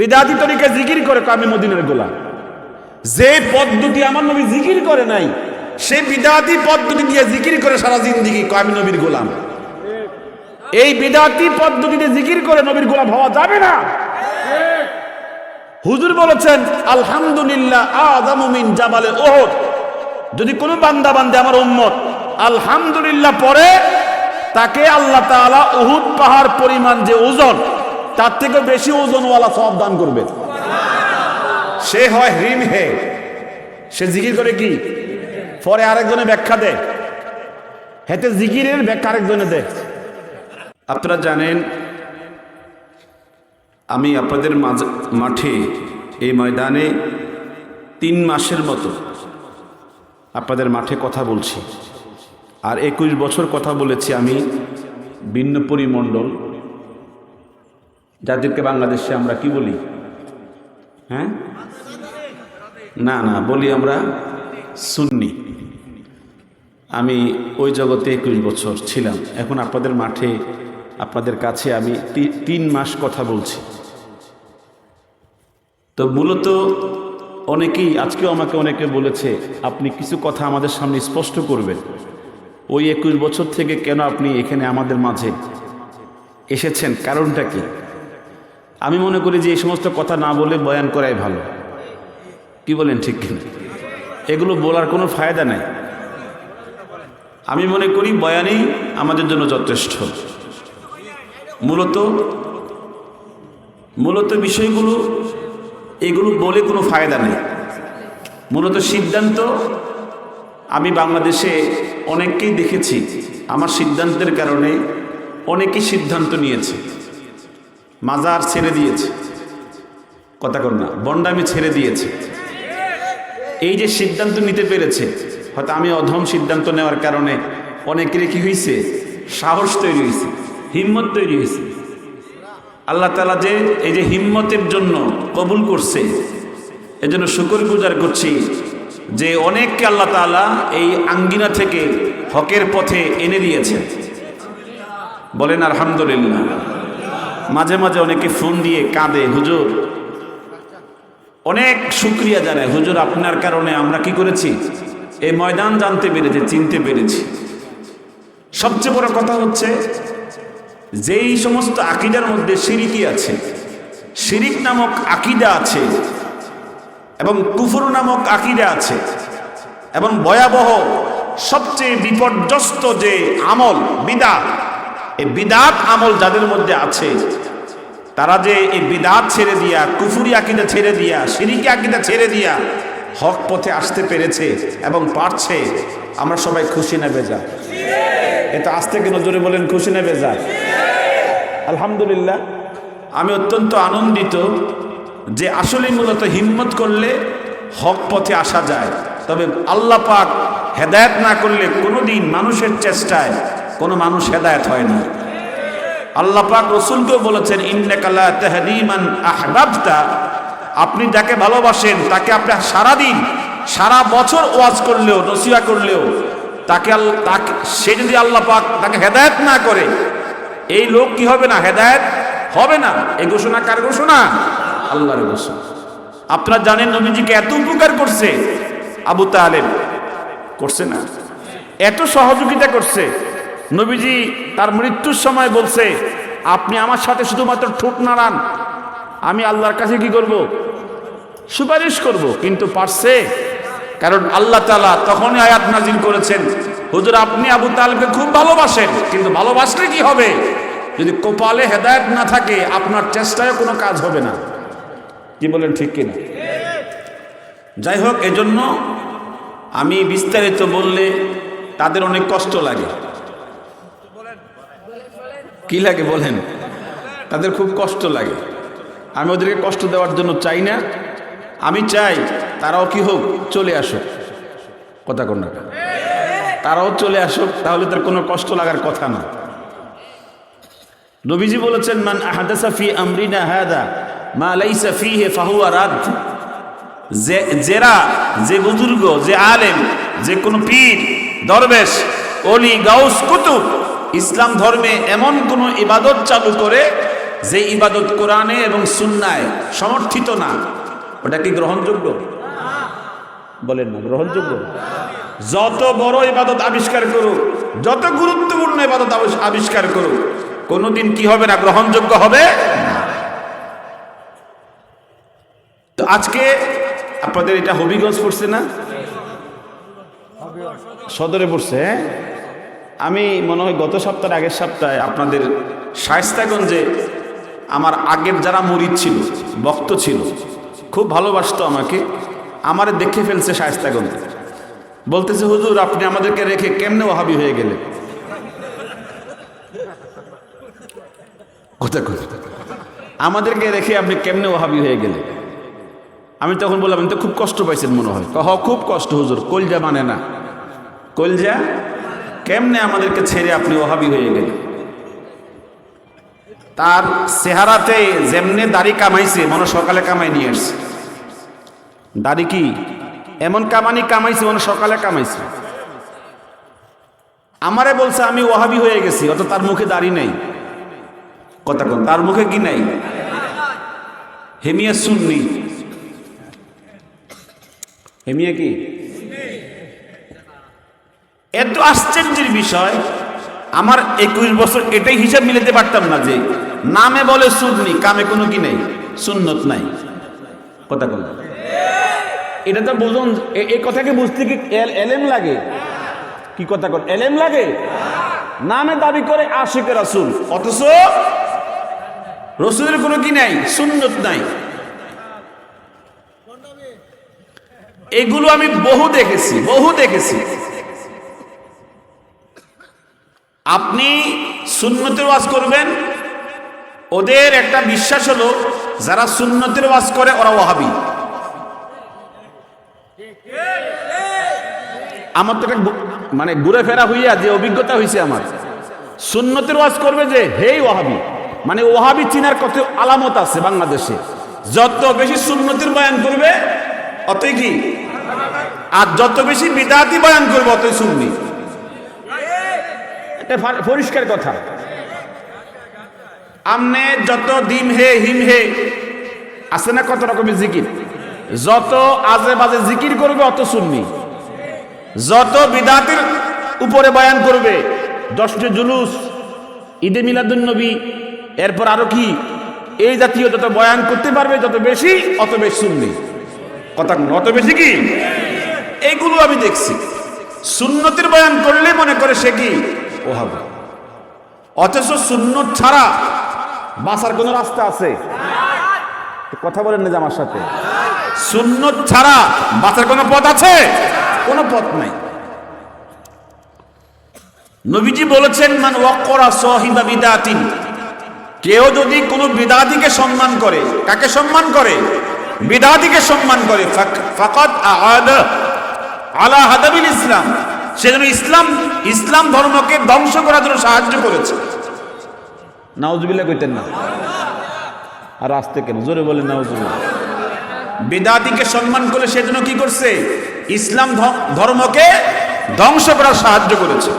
বিদাতি তরিকে জিকির করে আমি মদিনার গোলাম। যে পদ্ধতি আমার নবী জিকির করে নাই, সে বিদাতি পদ্ধতি দিয়ে জিকির করে সারা জিন্দিগি আমি নবীর গোলাম। এই বিদাতি পদ্ধতিতে জিকির করে নবীর গোলাম হওয়া যাবে না। হুজুর বলেছেন, আলহামদুলিল্লাহ, আযামু মিন জাবালে ওহদ যদি কোনো বান্দা বান্দে আমার উম্মত আলহামদুলিল্লাহ পরে, তাকে আল্লাহ তাআলা উহুদ পাহাড় পরিমাণ যে ওজন তার থেকে বেশি ওজনওয়ালা সব দান করবে। সে হয় হ্রিম হে। সে জিকির করে কি? পরে আরেকজনে ব্যাখ্যা দেয়। হেতে জিকিরের ব্যাখ্যা আরেকজনে দেয়। আপনারা জানেন, আমি আপনাদের মাঠে এই ময়দানে তিন মাসের মতো আপনাদের মাঠে কথা বলছি। আর একুশ বছর কথা বলেছি আমি ভিন্ন পরিমণ্ডল যাদেরকে বাংলাদেশে আমরা কি বলি? হ্যাঁ? না না, বলি আমরা সুন্নি। আমি ওই জগতে একুশ বছর ছিলাম। এখন আপনাদের মাঠে, আপনাদের কাছে আমি তিন মাস কথা বলছি। তো মূলত অনেকেই, আজকেও আমাকে অনেকে বলেছে, আপনি কিছু কথা আমাদের সামনে স্পষ্ট করবেন। ওই একুশ বছর থেকে কেন আপনি এখানে আমাদের মাঝে এসেছেন? কারণটা কি? আমি মনে করি যে এই সমস্ত কথা না বলে বয়ান করাই ভালো। কি বলেন ঠিক কিনা? এগুলো বলার কোনো ফায়দা নাই। আমি মনে করি বয়ানই আমাদের জন্য যথেষ্ট। মূলত মূলত বিষয়গুলো, এগুলো বলে কোনো ফায়দা নেই। মূলত সিদ্ধান্ত, আমি বাংলাদেশে অনেককেই দেখেছি। আমার সিদ্ধান্তের কারণে অনেকেই সিদ্ধান্ত নিয়েছে। মাজার ছেড়ে দিয়েছে। কথা কর না, বন্ডামি ছেড়ে দিয়েছে। এই যে সিদ্ধান্ত নিতে পেরেছে, হয়তো আমি অধম সিদ্ধান্ত নেওয়ার কারণে অনেকের কি হয়েছে সাহস তৈরি হয়েছে হিম্মত তৈরি হয়েছে আল্লাহ তালা যে, এই যে হিম্মতের জন্য কবুল করছে, এজন্য শুকর গুজার করছি যে অনেককে আল্লাহ তালা এই আঙ্গিনা থেকে হকের পথে এনে দিয়েছে বলেন আলহামদুলিল্লাহ। মাঝে মাঝে অনেকে ফোন দিয়ে কাঁদে, হুজুর, অনেক শুক্রিয়া জানায় হুজুর, আপনার কারণে আমরা কি করেছি? এই ময়দান জানতে পেরেছি, চিনতে পেরেছি। সবচেয়ে বড় কথা হচ্ছে, যেই সমস্ত আকিদার মধ্যে সিরিকি আছে, শিরিক নামক আকিদা আছে, এবং কুফর নামক আকিদা আছে, এবং ভয়াবহ, সবচেয়ে বিপর্যস্ত যে আমল বিদাত এই বিদাত আমল যাদের মধ্যে আছে, তারা যে এই বিদাত ছেড়ে দিয়া, কুফুরি আকিদা ছেড়ে দিয়া সিরিকি আকিদা ছেড়ে দিয়া হক পথে আসতে পেরেছে এবং পারছে, আমরা সবাই খুশি না বেজা এটা আজ থেকে নজরে বলেন খুশি না বেজা আলহামদুলিল্লাহ, আমি অত্যন্ত আনন্দিত যে আসলে মূলত হিম্মত করলে হক পথে আসা যায়। তবে আল্লাহ পাক হেদায়েত না করলে কোনো দিন মানুষের চেষ্টায় কোনো মানুষ হেদায়েত হয় না। আল্লাহ পাক রসুলকেও বলেছেন ইন্নাকাল্লা তেহদিমান আপনি যাকে ভালোবাসেন, তাকে আপনি সারাদিন, সারা বছর ওয়াজ করলেও নসিয়া করলেও, তাকে তাকে, সে যদি আল্লাহ পাক তাকে হেদায়েত না করে, এই লোক কি হবে না? হেদায়েত হবে না? এই ঘোষণা কার ঘোষণা? আল্লাহর ঘোষণা। আপনারা জানেন, নবীজিকে এত উপকার করছে আবু তালেব। করছে না। এত সহযোগিতা করছে। নবীজি তার মৃত্যুর সময় বলছে, আপনি আমার সাথে শুধুমাত্র ঠোঁট নাড়ান। আমি আল্লাহর কাছে কি করব? সুপারিশ করব। কিন্তু পারছে? কারণ আল্লাহ তালা তখনই আয়াত নাজিল করেছেন, হুজুর, আপনি আবু তালেবকে খুব ভালোবাসেন, কিন্তু ভালোবাসলে কি হবে? যদি কপালে হেদায়েত না থাকে, আপনার চেষ্টায় কোনো কাজ হবে না। কি বলেন, ঠিক কিনা? যাই হোক, এজন্য আমি বিস্তারিত বললে তাদের অনেক কষ্ট লাগে। কি লাগে বলেন? তাদের খুব কষ্ট লাগে। আমি ওদেরকে কষ্ট দেওয়ার জন্য চাই না। আমি চাই তারাও কি হোক চলে আসুক। কথা কোন তারাও চলে আসুক, তাহলে তার কোনো কষ্ট লাগার কথা না। নবীজি বলেছেন, মান আহাদাসা ফি আমরিনা হাদা, মা লাইসা ফিহি ফাহুয়া রাদ। জেরা যে বুজুর্গ, যে আলেম, যে কোনো পীর, দরবেশ অলি গাউস, কুতুব ইসলাম ধর্মে এমন কোনো ইবাদত চালু করে যে ইবাদত কোরআনে এবং সুন্নায় সমর্থিত না, ওটা কি গ্রহণযোগ্য? বলেন না, গ্রহণযোগ্য। যত বড় ইবাদত আবিষ্কার করুক, যত গুরুত্বপূর্ণ ইবাদত আবিষ- আবিষ্কার করুক, কোনোদিন কি হবে না, গ্রহণযোগ্য হবে? তো আজকে আপনাদের এটা হবিগঞ্জ পড়ছে না? সদরে পড়ছে হ্যাঁ? আমি মনে হয় গত সপ্তাহের আগের সপ্তাহে আপনাদের শায়স্তাগঞ্জে আমার আগের যারা মরিদ ছিল বক্ত ছিল, খুব ভালোবাসতো আমাকে, আমারে দেখে ফেলছে শায়স্তাগঞ্জে। বলতেছে, হুজুর, আপনি আমাদেরকে রেখে কেমনে ওহাবি হয়ে গেলে কথা কথা আমাদেরকে রেখে আপনি কেমনে ওহাবি হয়ে গেলে আমি তখন বললাম তো খুব কষ্ট পাইছেন মনে হয়। কহ খুব কষ্ট হুজুর, কলজা মানে না। কলজা? কেমনে আমাদেরকে ছেড়ে আপনি ওহাবি হয়ে গেলেন? তার চেহারাতে যেমনে দাড়ি কামাইছে, মনে সকালে কামাই নিয়ে আসছে। দাড়ি কি? এমন কামানি কামাইছে, মনে সকালে কামাইছে। আমারে বলছে, আমি ওহাবি হয়ে গেছি, অত তার মুখে দাড়ি নেই। কথা কোন, তার মুখে কি নাই? হেমিয়া সুন্নি। হেমিয়া কি? এত আশ্চর্যের বিষয়, আমার একুশ বছর এটাই হিসাব মিলাতে পারতাম না যে নামে বলে সুদ সুন্নি কামে কোনো কি নেই, সুন্নত নাই। কথা বল এটা তো বোঝন এই কথাকে বুঝতে কি এল- এলেম লাগে? কি কথা কর এলেম লাগে? নামে দাবি করে আশিকে রাসুল। অথচ রসুলের কোনো কি নাই, সুন্নত নাই। এগুলো আমি বহু দেখেছি বহু দেখেছি। আপনি সুন্নতের ওয়াজ করবেন। ওদের একটা বিশ্বাস হলো, যারা সুন্নতের ওয়াজ করে, ওরা ওহাবি আমার তো একটা মানে ঘুরে ফেরা হইয়া যে অভিজ্ঞতা হয়েছে আমার। সুন্নতের ওয়াজ করবে যে, হেই ওহাবি মানে ওহাবি চিনার কত আলামত আছে বাংলাদেশে। যত বেশি সুন্নতির বয়ান করবে, অতই কি? আর যত বেশি বিদাতি বয়ান করবে, অতই সুন্নি। পরিষ্কার কথা। আমনে যত দিম হে, হিম হে, আছে না কত রকমের জিকির? যত আজে বাজে জিকির করবে, অত শুননি যত বিদাতির উপরে বয়ান করবে, দশটি জুলুস, ঈদে মিলাদুন নবী, এরপর আরও কি? এই জাতীয় যত বয়ান করতে পারবে, যত বেশি, অত বেশি শুননি কথা অত বেশি কি? এইগুলো আমি দেখছি। সুন্নতির বয়ান করলে মনে করে সে কি? ওহাব। অথচ সুন্নত ছাড়া বাঁচার কোনো রাস্তা আছে? কথা বলেন না যে আমার সাথে সুন্নত ছাড়া বাঁচার কোনো পথ আছে? কোনো পথ নাই। নবীজি বলেছেন, মান ওয়াক্করা সহিবা বিদাতিন। কেউ যদি কোনো বিদাতিকে সম্মান করে, কাকে সম্মান করে? বিদাতিকে সম্মান করে। ফাক- ফাকাত আআদা আলা হাদাবিল ইসলাম। সেজন্য ইসলাম ইসলাম ধর্মকে ধ্বংস করার জন্য সাহায্য করেছে। নাউজুবিল্লাহ কইতেন না। আর আসতে কেন? জোরে বলেন নাউজুবিল্লাহ। বেদাতিকে সম্মান করে সেজন্য কি করছে? ইসলাম ধর্মকে ধ্বংস করার সাহায্য করেছে।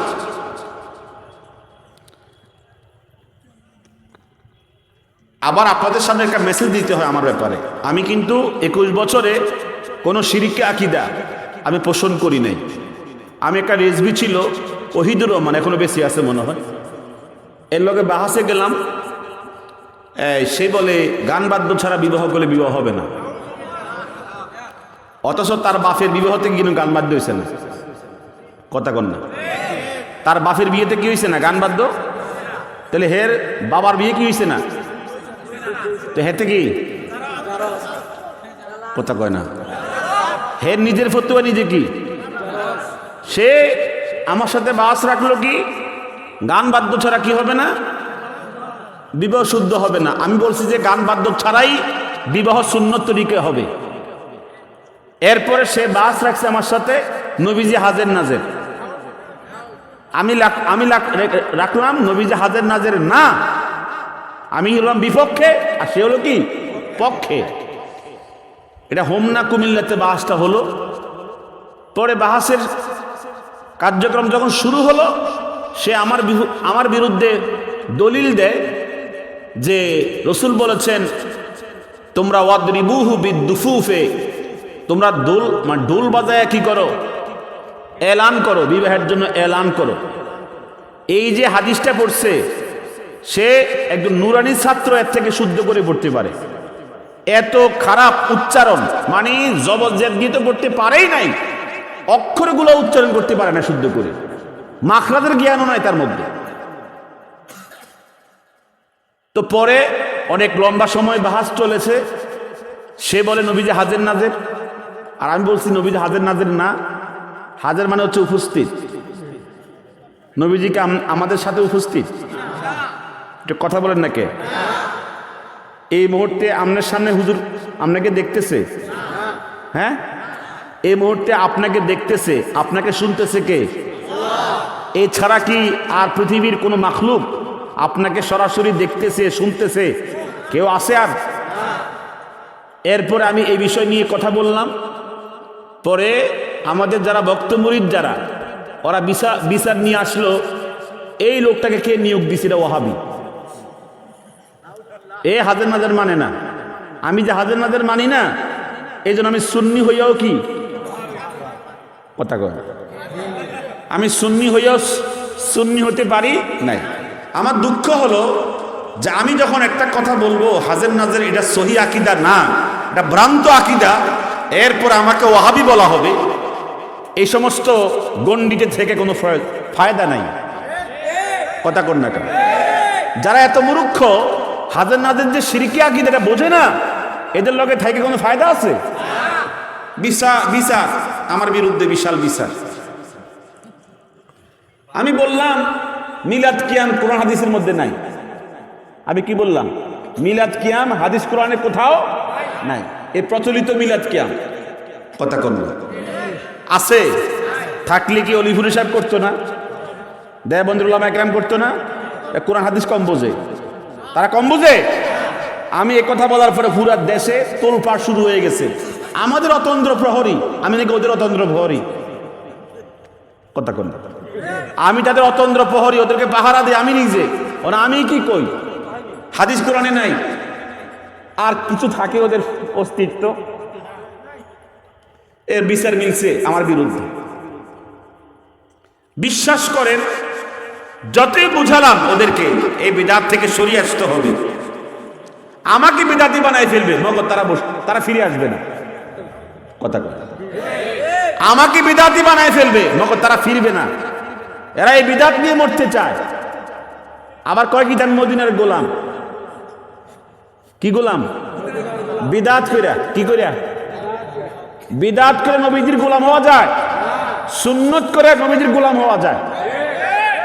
আবার আপনাদের সামনে একটা মেসেজ দিতে হয় আমার ব্যাপারে। আমি কিন্তু একুশ বছরে কোনো সিরিককে আকিদা আমি পোষণ করি নাই। আমি একটা রেসবি ছিল, ওহিদুর রহমান, এখনও বেশি আছে মনে হয়। এর লগে বাহাসে গেলাম সে বলে, গান বাদ্য ছাড়া বিবাহ করলে বিবাহ হবে না। অথচ তার বাপের বিবাহতে কিন্তু গান বাদ্য হয়েছে না? কথা কন না। তার বাপের বিয়েতে কি হয়েছে না গান বাদ্য? তাহলে হের বাবার বিয়ে কি হয়েছে না? তো হেতে কি? কথা কয় না। হের নিজের ফতুয়া নিজে কি? সে আমার সাথে বাস রাখল কি? গান বাদ্য ছাড়া কি হবে না? বিবাহ শুদ্ধ হবে না। আমি বলছি যে গান বাদ্য ছাড়াই বিবাহ শূন্য তরিকে হবে। এরপরে সে বাস রাখছে আমার সাথে নবীজি হাজের নাজের। আমি আমি রাখলাম নবীজি হাজের নাজের না। আমি হলাম বিপক্ষে, আর সে হলো কি? পক্ষে। এটা হোমনা কুমিল্লাতে বাহাসটা হলো। পরে বাহাসের কার্যক্রম যখন শুরু হলো, সে আমার আমার বিরুদ্ধে দলিল দেয় যে রসুল বলেছেন, তোমরা ওয়াদরিবুহু বিদ্দুফুফে তোমরা দোল মানে ডোল বাজায় কি করো? এলান করো, বিবাহের জন্য এলান করো। এই যে হাদিসটা পড়ছে, সে একজন নুরানি ছাত্র এর থেকে শুদ্ধ করে পড়তে পারে। এত খারাপ উচ্চারণ মানে জবরজেদ দিয়ে তো পড়তে পারেই নাই। অক্ষরগুলো উচ্চারণ করতে পারে না শুদ্ধ করে। মাখরাদের জ্ঞানও নাই তার মধ্যে। তো পরে অনেক লম্বা সময় বাহাস চলেছে। সে বলে, নবীজি হাজের নাজের। আর আমি বলছি, নবীজি হাজের নাজের না। হাজের মানে হচ্ছে উপস্থিত। নবীজিকে আম- আমাদের সাথে উপস্থিত। কথা বলেন না কে? এই মুহূর্তে আপনার সামনে হুজুর আপনাকে দেখতেছে। হ্যাঁ? এই মুহূর্তে আপনাকে দেখতেছে, আপনাকে শুনতেছে কে? এছাড়া কি আর পৃথিবীর কোনো মাখলুক আপনাকে সরাসরি দেখতেছে, শুনতেছে? কেউ আছে আর? এরপরে আমি এই বিষয় নিয়ে কথা বললাম। পরে আমাদের যারা বক্তমরিদ যারা, ওরা বিচার বিচার নিয়ে আসলো। এই লোকটাকে কে নিয়োগ দিছিল ওহাবি এ হাজার নাজার মানে না। আমি যে হাজার নাজার মানি না এই আমি সুন্নি হইয়াও কি কথা কয়। আমি সুন্নি হইয়াও সুন্নি হতে পারি নাই। আমার দুঃখ হলো যে আমি যখন একটা কথা বলব, হাজের নাজের এটা সহি আকিদা না, এটা ভ্রান্ত আকিদা, এরপর আমাকে ওয়াহাবি বলা হবে। এই সমস্ত গণ্ডিতে থেকে কোনো ফায়দা নাই। কথা না কেন? যারা এত মূর্খ, হাজার নাদের যে সিরিকি আকিদ এটা বোঝে না, এদের লগে থেকে কোনো ফায়দা আছে? বিচার বিচার আমার বিরুদ্ধে বিশাল বিচার আমি বললাম, মিলাদ কিয়াম কোরআন হাদিসের মধ্যে নাই। আমি কি বললাম? মিলাদ কিয়াম হাদিস কোরআনে কোথাও নাই। এই প্রচলিত মিলাদ কিয়াম। কথা করব আছে। থাকলে কি অলিফুর সাহেব করতো না? দেবন্দুল্লাহ একরাম করতো না? কোরআন হাদিস কম বোঝে। তারা কম বোঝে? আমি এ কথা বলার পরে পুরা দেশে তোলপাড় শুরু হয়ে গেছে। আমাদের অতন্ত্র প্রহরী। আমি নাকি ওদের অতন্ত্র প্রহরী? কথা কোন। আমি তাদের অতন্ত্র প্রহরী, ওদেরকে পাহারা দিই, আমি নিজে। ওরা আমি কি কই? হাদিস কোরআনে নাই। আর কিছু থাকে ওদের অস্তিত্ব? এর বিচার মিলছে আমার বিরুদ্ধে। বিশ্বাস করেন, যতই বুঝালাম ওদেরকে, এই বিদাত থেকে সরিয়ে আসতে হবে। আমাকে বিদাতি বানাই ফেলবে, মগর তারা বস, তারা ফিরে আসবে না। কথা কথা আমাকে বিদাতি বানাই ফেলবে মগর তারা ফিরবে না। এরা এই বিদাত নিয়ে মরতে চায়। আবার কয় কি তার মদিনার গোলাম? কি গোলাম? বিদাত কইরা, কি কইরা? বিদাত করে নবীজির গোলাম হওয়া যায়, সুন্নত করে নবীজির গোলাম হওয়া যায়।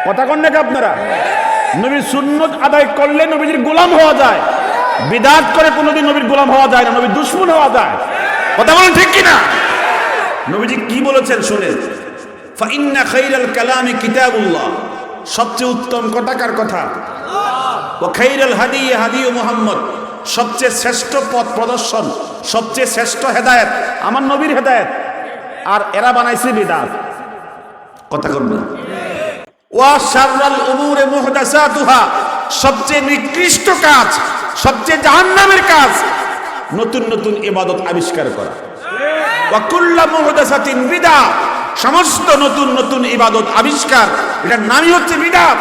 কথা কন নাকি আপনারা? নবীর সুন্নত আদায় করলে নবীজির গোলাম হওয়া যায়, বিদাত করে কোনোদিন নবীর গোলাম হওয়া যায় না, নবীর দুশ্মন হওয়া যায়। কথা বলেন ঠিক কিনা? নবীজি কি বলেছেন শুনেন ফাইন্না খাইরাল কালামি কিতাবুল্লাহ। সবচেয়ে উত্তম কটাকার কথা? ও খাইরাল হাদি হাদি মুহাম্মদ। সবচেয়ে শ্রেষ্ঠ পথ প্রদর্শন, সবচেয়ে শ্রেষ্ঠ হেদায়েত, আমার নবীর হেদায়েত। আর এরা বানাইছে বিদাত। কথা করবেন ওয়া শাররাল উমুরে মুহদাসাতুহা। সবচেয়ে নিকৃষ্ট কাজ, সবচেয়ে জাহান্নামের কাজ নতুন নতুন ইবাদত আবিষ্কার করা। ওয়া কুল্লা মুহদাসাতিন বিদা, সমস্ত নতুন নতুন ইবাদত আবিষ্কার। এটার নামই হচ্ছে বিদাত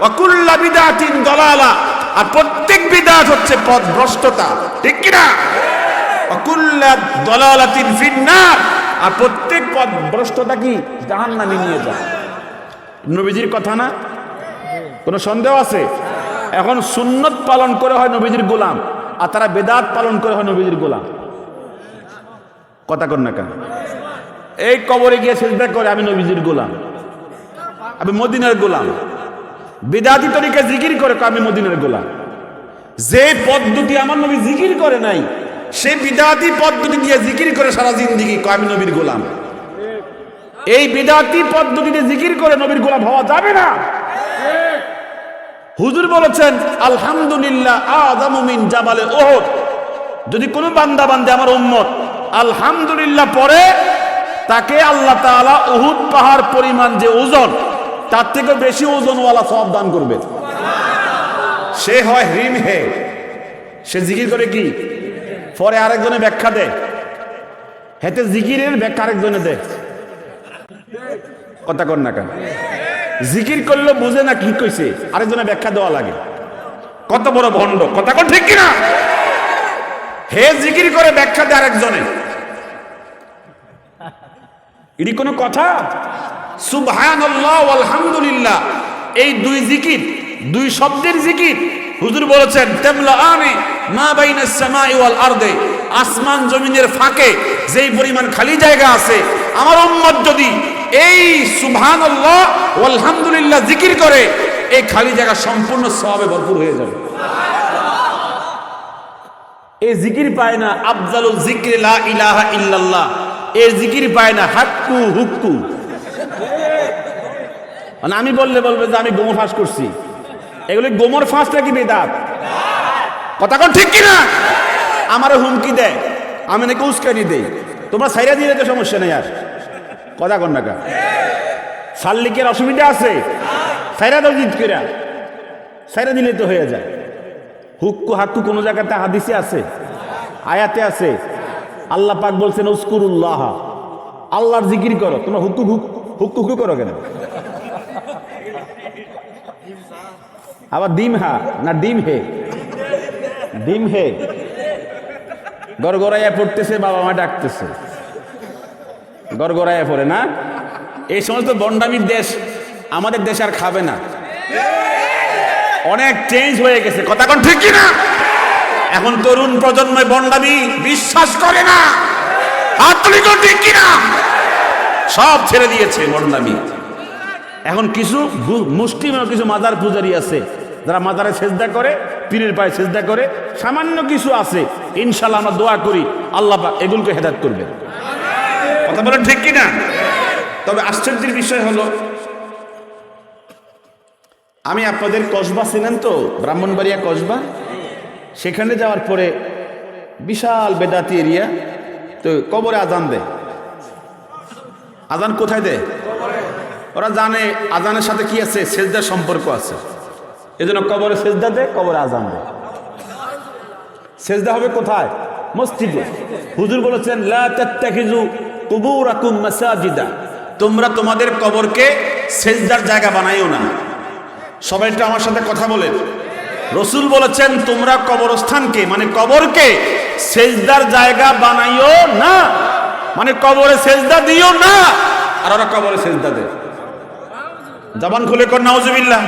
ওয়া কুল্লা বিদাতিন দলালা, আর প্রত্যেক বিদাত হচ্ছে পথ ভ্রষ্টতা ঠিক কি না ওয়া কুল্লা দলালাতিন ফিন্নার, আর প্রত্যেক পথ ভ্রষ্টতা কি? জাহান নামে নিয়ে যায়। নবীজির কথা না? কোনো সন্দেহ আছে? এখন সুন্নত পালন করে হয় নবীজির গোলাম। আর তারা বেদাত পালন করে হয় নবীজির গোলাম। কথা কর না কেন? এই কবরে গিয়ে সেজদা করে, আমি নবীজির গোলাম। আমি মদিনার গোলাম। বেদাতি তরিকা জিকির করে আমি মদিনার গোলাম। যে পদ্ধতি আমার নবী জিকির করে নাই সে বিদাতি পদ্ধতি দিয়ে জিকির করে সারা জিন্দিগি আমি নবীর গোলাম। এই বিদাতি পদ্ধতিতে জিকির করে নবীর গোলাম হওয়া যাবে না। হুজুর বলেছেন, আলহামদুলিল্লাহ, আদামু মিন জাবালে ওহদ যদি কোনো বান্দা বান্দে আমার উম্মত, আলহামদুলিল্লাহ পরে তাকে আল্লাহ তাআলা উহুদ পাহাড় পরিমাণ যে ওজন, তার থেকে বেশি ওজনওয়ালা সব দান করবে। সে হয় হিম হে। সে জিকির করে কি? পরে আরেকজনে ব্যাখ্যা দেয়। হেতে জিকিরের ব্যাখ্যা আরেকজনে দেয়। কথা কর না কেন? জিকির করলে বুঝে না কি কইছে। আরেকজনে ব্যাখ্যা দেওয়া লাগে। কত বড় ভণ্ড, কথা কর ঠিক কিনা? হে জিকির করে ব্যাখ্যা দেয় আরেকজনে। এটি কোনো কথা? সুবহানাল্লাহ আলহামদুলিল্লাহ এই দুই জিকির, দুই শব্দের জিকির, হুজুর বলেছেন তেমলা আনে মা বাইনাস সামাই ওয়াল আরদে। আসমান জমিনের ফাঁকে যেই পরিমাণ খালি জায়গা আছে, আমার উম্মত যদি এই সুবহানাল্লাহ আলহামদুলিল্লাহ জিকির করে, এই খালি জায়গা সম্পূর্ণ সওয়াবে ভরপুর হয়ে যাবে। এই জিকির পায় না, আফজালুল জিক্রি, লা ইলাহা ইল্লাল্লাহ। এই জিকির পায় না, হাক্কু হুক্কু। মানে আমি বললে বলবে যে আমি গোমর ফাঁস করছি। এগুলি গোমর ফাঁসটা কি বেদাত? কথা কোন ঠিক কিনা? আমারও হুমকি দেয়, আমি নাকি উস্কানি দেই। তোমরা সাইরা দিলে তো সমস্যা নেই আর। কথা কন না কা শাল্লিকের অসুবিধা আছে? সাইরা দাও জিত কিরা সাইরা দিলে তো হয়ে যায়। হুক্কু হাক্কু কোন জায়গাতে হাদিসে আছে? আয়াতে আছে? আল্লাহ পাক বলছেন উস্কুরুল্লাহ আল্লাহর জিকির করো। তোমরা হুক্কু হুক- হুক্কু হুক্কু করো কেন? আবার ডিম হা? না, ডিম হে। ডিম হে। গড়গড়াইয়া পড়তেছে, বাবা মা ডাকতেছে। গড়গড়াইয়া পড়ে, না? এই সমস্ত বন্ডামির দেশ আমাদের দেশ আর খাবে না। অনেক চেঞ্জ হয়ে গেছে। কথা কোন ঠিক কিনা? এখন তরুণ প্রজন্মে বন্ডামি বিশ্বাস করে না। ঠিক কিনা? সব ছেড়ে দিয়েছে বন্ডামি। এখন কিছু মুষ্টিম কিছু মাজার পূজারি আছে, যারা মাজারে সেজদা করে, পীরের পায়ে সেজদা করে, সামান্য কিছু আছে। ইনশাল্লাহ আমরা দোয়া করি, আল্লাহ এগুলোকে হেদাত করবে কথা বলেন ঠিক কিনা? তবে আশ্চর্যের বিষয় হলো, আমি আপনাদের কসবা ছিলেন তো, ব্রাহ্মণবাড়িয়া কসবা? সেখানে যাওয়ার পরে বিশাল বেদাতি এরিয়া, তো কবরে আজান দেয়। আজান কোথায় দেয়? ওরা জানে আজানের সাথে কি আছে সেজদার সম্পর্ক আছে। এজন্য কবরে সেজদা দেয়, কবরে আজান দেয়। সেজদা হবে কোথায়? মসজিদে। হুজুর বলেছেন তোমরা তোমাদের কবরকে সেজদার জায়গা বানাইও না। সবাই একটু আমার সাথে কথা বলেন রসুল বলেছেন, তোমরা কবরস্থানকে মানে কবরকে সেজদার জায়গা বানাইও না। মানে কবরে সেজদা দিও না। আর ওরা কবরে সেজদা দেয়। জবান খুলে কর, নাউজুবিল্লাহ।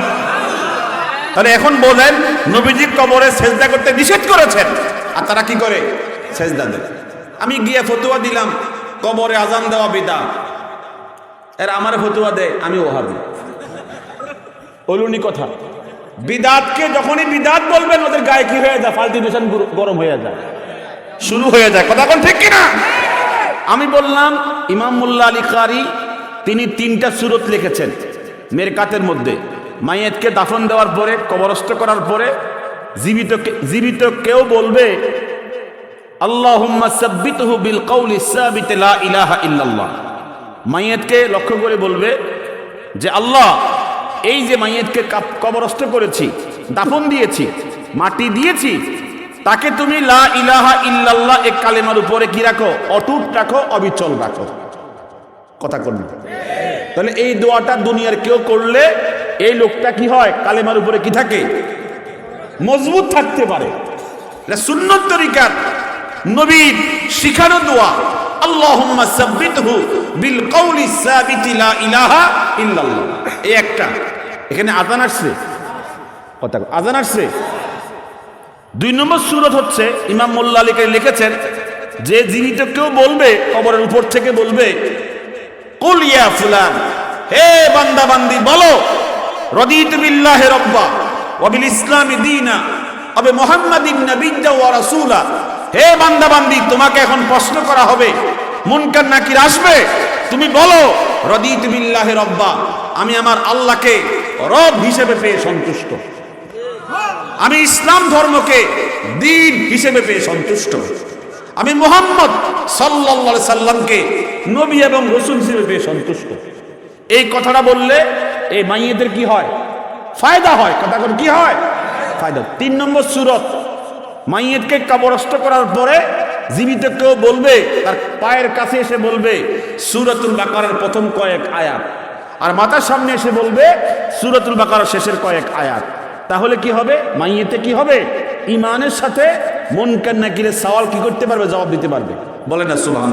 তাহলে এখন বলেন, নবীজি কবরে সেজদা করতে নিষেধ করেছেন। আর তারা কি করে? সেজদা দেয়। আমি গিয়ে ফতুয়া দিলাম। কবরে আজান দেওয়া বিদা। এর আমার ফতুয়া দেয় আমি ওহাবি। ওলুনি কথা। বিদাতকে যখনই বিদাত বলবেন ওদের গায়ে কি হয়ে যায়? ফাল্টিভেশন গরম হয়ে যায়। শুরু হয়ে যায়। কথা কোন ঠিক কিনা? আমি বললাম ইমাম মোল্লা আলী কারি তিনি তিনটা সুরত লিখেছেন মেরকাতের মধ্যে। মায়েতকে দাফন দেওয়ার পরে কবরস্থ করার পরে জীবিত জীবিত কেউ বলবে মাইয়েতকে লক্ষ্য করে বলবে যে, আল্লাহ, এই যে মাইয়েতকে কবরস্থ করেছি, দাফন দিয়েছি, মাটি দিয়েছি, তাকে তুমি লা ইলাহা ইল্লাল্লাহ এক কালেমার উপরে কি রাখো? অটুট রাখো, অবিচল রাখো। কথা করবে তাহলে এই দোয়াটা দুনিয়ার কেউ করলে এই লোকটা কি হয়? কালেমার উপরে কি থাকে? মজবুত থাকতে পারে। সুন্নত তরিকার নবীর শিখানো দোয়া। আল্লাহুম্মা সাব্বিতহু বিল কওলি সাবিতি লা ইলাহা ইল্লাল্লাহ। এই একটা। এখানে আজান আসছে। কথা আজান আসছে। দুই নম্বর সুরত হচ্ছে, ইমাম মোল্লা আলীকে লিখেছেন, যে যিনি তো কেউ বলবে, কবরের উপর থেকে বলবে, কুল ইয়া ফুলান, হে বান্দা বান্দি বলো, রদিতু বিল্লাহি রব্বা, ওয়া বিল ইসলামি দীনা, আবে মুহাম্মাদিন নাবিয়্যা ওয়া রাসূলা। হে বান্দা বান্দি তোমাকে এখন প্রশ্ন করা হবে। মুনকার নাকির আসবে? তুমি বলো, রদিতু বিল্লাহি রব্বা, আমি আমার আল্লাহকে রব হিসেবে পেয়ে সন্তুষ্ট। আমি ইসলাম ধর্মকে দিন হিসেবে পেয়ে সন্তুষ্ট। আমি মোহাম্মদ সাল্লা সাল্লামকে নবী এবং রসুল হিসেবে পেয়ে সন্তুষ্ট। এই কথাটা বললে এই মাইয়েদের কি হয়? ফায়দা হয়। কথা কি হয়? ফায়দা। তিন নম্বর সুরত। মাইয়েতকে কবরস্থ করার পরে জীবিত কেউ বলবে, তার পায়ের কাছে এসে বলবে, সুরতুল বাকারের প্রথম কয়েক আয়াত। আর মাথার সামনে এসে বলবে, সুরতুল বাকারের শেষের কয়েক আয়াত। তাহলে কি হবে? মাইয়েতে কি হবে? ইমানের সাথে মন কান্না কিরে সওয়াল কি করতে পারবে? জবাব দিতে পারবে। বলে না সুবাহ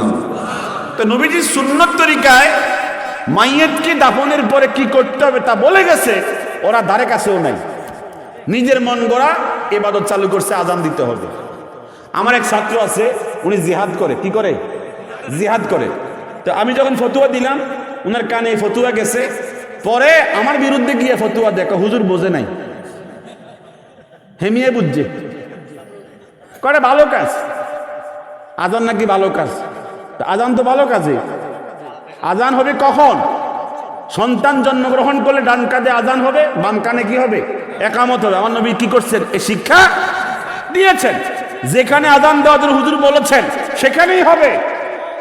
তো নবীজির সুন্নত তরিকায় মাইয়েতকে দাফনের পরে কি করতে হবে তা বলে গেছে, ওরা দ্বারে কাছেও নাই। নিজের মন গড়া এবাদত চালু করছে, আজান দিতে হবে। আমার এক ছাত্র আছে, উনি জিহাদ করে। কি করে? জিহাদ করে। তো আমি যখন ফতুয়া দিলাম ওনার কানে ফতুয়া গেছে। পরে আমার বিরুদ্ধে গিয়ে ফতুয়া দেখো, হুজুর বোঝে নাই। হেমিয়ে বুঝছে। করে ভালো কাজ? আজান নাকি ভালো কাজ? আজান তো ভালো কাজে আজান হবে কখন? সন্তান জন্মগ্রহণ করলে ডান কাঁধে আজান হবে, বাম কানে কি হবে? একামত হবে। আমার নবী কি করছেন? এই শিক্ষা দিয়েছেন। যেখানে আদান দেওয়া জন্য হুজুর বলেছেন, সেখানেই হবে।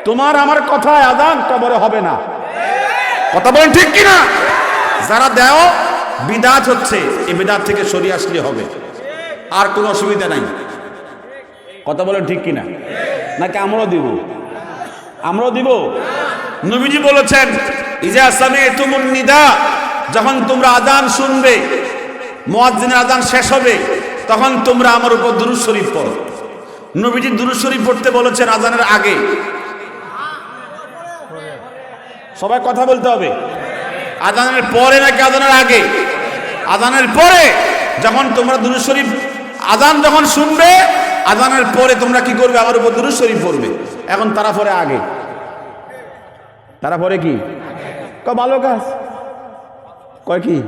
তোমার আমার কথায় আজান কবরে হবে না। কথা বলেন ঠিক কিনা? যারা দেও, বিদাত হচ্ছে। এই বিদাত থেকে সরিয়ে আসলে হবে। আর কোনো অসুবিধা নাই। কথা বলেন ঠিক কিনা? নাকি আমরাও দিব? আমরাও দিব? নবীজি বলেছেন, ইজা সামে তুমুন নিদা যখন তোমরা আদান শুনবে মুয়াজ্জিনের আজান শেষ হবে, তখন তোমরা আমার উপর দুরুদ শরীফ পড়ো। নবীজি দুরুদ শরীফ পড়তে বলেছেন আজানের আগে। সবাই কথা বলতে হবে। আজানের পরে নাকি আজানের আগে? আজানের পরে যখন তোমরা দুরুদ শরীফ, আজান যখন শুনবে, আজানের পরে তোমরা কি করবে? আমার উপর দুরুদ শরীফ পড়বে। এখন তারা পরে আগে। তারা পরে ক? ভালো কাজ। কয় কি?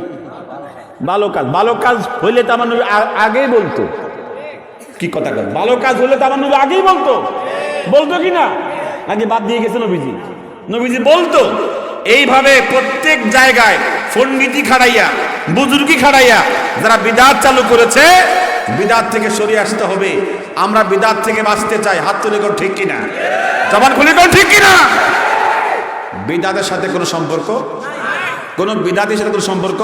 ভালো কাজ ভালো কাজ হইলে তো আমার নবী আগেই বলতো। কি কথা কয়? ভালো কাজ হলে তো আমার নবী আগেই বলতো। বলতো কি না? নাকি বাদ দিয়ে গেছে নবীজি। নবীজি বলতো, এইভাবে প্রত্যেক জায়গায় ফন্ডিতি খাড়াইয়া বুজুর্গি খাড়াইয়া যারা বিদাত চালু করেছে, বিদাত থেকে সরিয়ে আসতে হবে। আমরা বিদাত থেকে বাঁচতে চাই। হাত তুলে কোন ঠিক কিনা? জবান খুলে কোন ঠিক কিনা? বিদাতের সাথে কোনো সম্পর্ক? কোনো বিদাতের সাথে কোনো সম্পর্ক?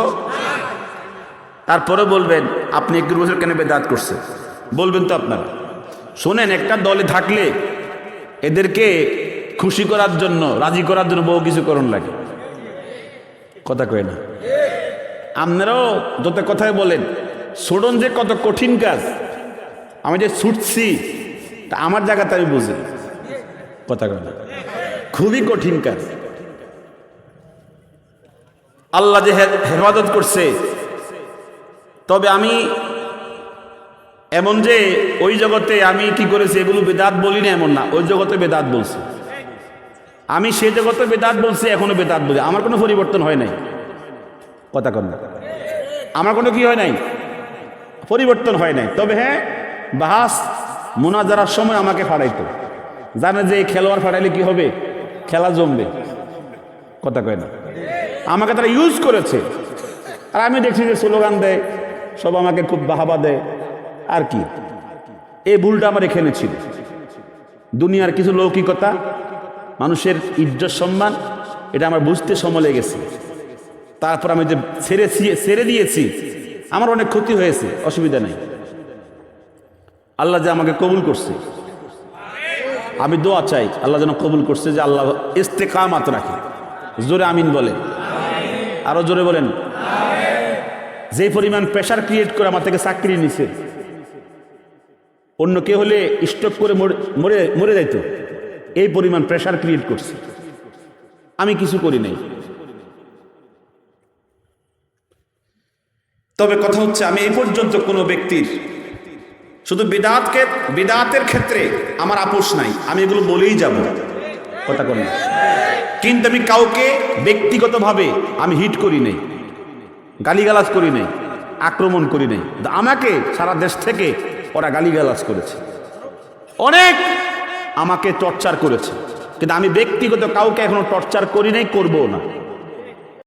তারপরে বলবেন, আপনি একটু বছর কেন বেদাত করছে? বলবেন তো আপনারা। শোনেন, একটা দলে থাকলে এদেরকে খুশি করার জন্য, রাজি করার জন্য বহু কিছু করণ লাগে। কথা কয় না? আপনারাও যত কথায় বলেন ছোড়ন যে কত কঠিন কাজ, আমি যে ছুটছি, তা আমার জায়গাতে আমি বুঝি কথা কয় না? খুবই কঠিন কাজ। আল্লাহ যে হেফাজত করছে তবে আমি এমন যে ওই জগতে আমি কি করেছি, এগুলো বেদাত বলি না, এমন না। ওই জগতে বেদাত বলছি। আমি সে জগতে বেদাত বলছি, এখনও বেদাত বলি। আমার কোনো পরিবর্তন হয় নাই। কথা কন না। আমার কোনো কি হয় নাই? পরিবর্তন হয় নাই। তবে হ্যাঁ বাহাস মোনাজারার সময় আমাকে ফাড়াইতো। জানে যে খেলোয়াড় ফাড়াইলে কি হবে? খেলা জমবে। কথা কয় না। আমাকে তারা ইউজ করেছে। আর আমি দেখছি যে স্লোগান দেয়। সব আমাকে খুব বাহাবা দেয়। আর কি? এই ভুলটা আমার এখানে ছিল। দুনিয়ার কিছু লৌকিকতা, মানুষের ইজ্জত সম্মান, এটা আমার বুঝতে সময় লেগেছে। তারপর আমি যে ছেড়ে ছেড়ে দিয়েছি, আমার অনেক ক্ষতি হয়েছে, অসুবিধা নেই। আল্লাহ যে আমাকে কবুল করছে। আমি দোয়া চাই, আল্লাহ যেন কবুল করছে যে আল্লাহ ইস্তেকামাত রাখে। জোরে আমিন বলে আরও জোরে বলেন। যে পরিমাণ প্রেশার ক্রিয়েট করে আমার থেকে চাকরি নিছে, অন্য কে হলে স্টক করে মরে- মরে মরে যাইতো। এই পরিমাণ প্রেশার ক্রিয়েট করছে। আমি কিছু করি নাই। তবে কথা হচ্ছে, আমি এই পর্যন্ত কোনো ব্যক্তির, শুধু বিদাতকে, বিদাতের ক্ষেত্রে আমার আপোষ নাই। আমি এগুলো বলেই যাব। কথা করি কিন্তু আমি কাউকে ব্যক্তিগতভাবে আমি হিট করি নাই। গালিগালাজ করি নাই, আক্রমণ করি নাই। আমাকে সারা দেশ থেকে ওরা গালিগালাজ করেছে। অনেক আমাকে টর্চার করেছে। কিন্তু আমি ব্যক্তিগত কাউকে এখনও টর্চার করি নাই করব না।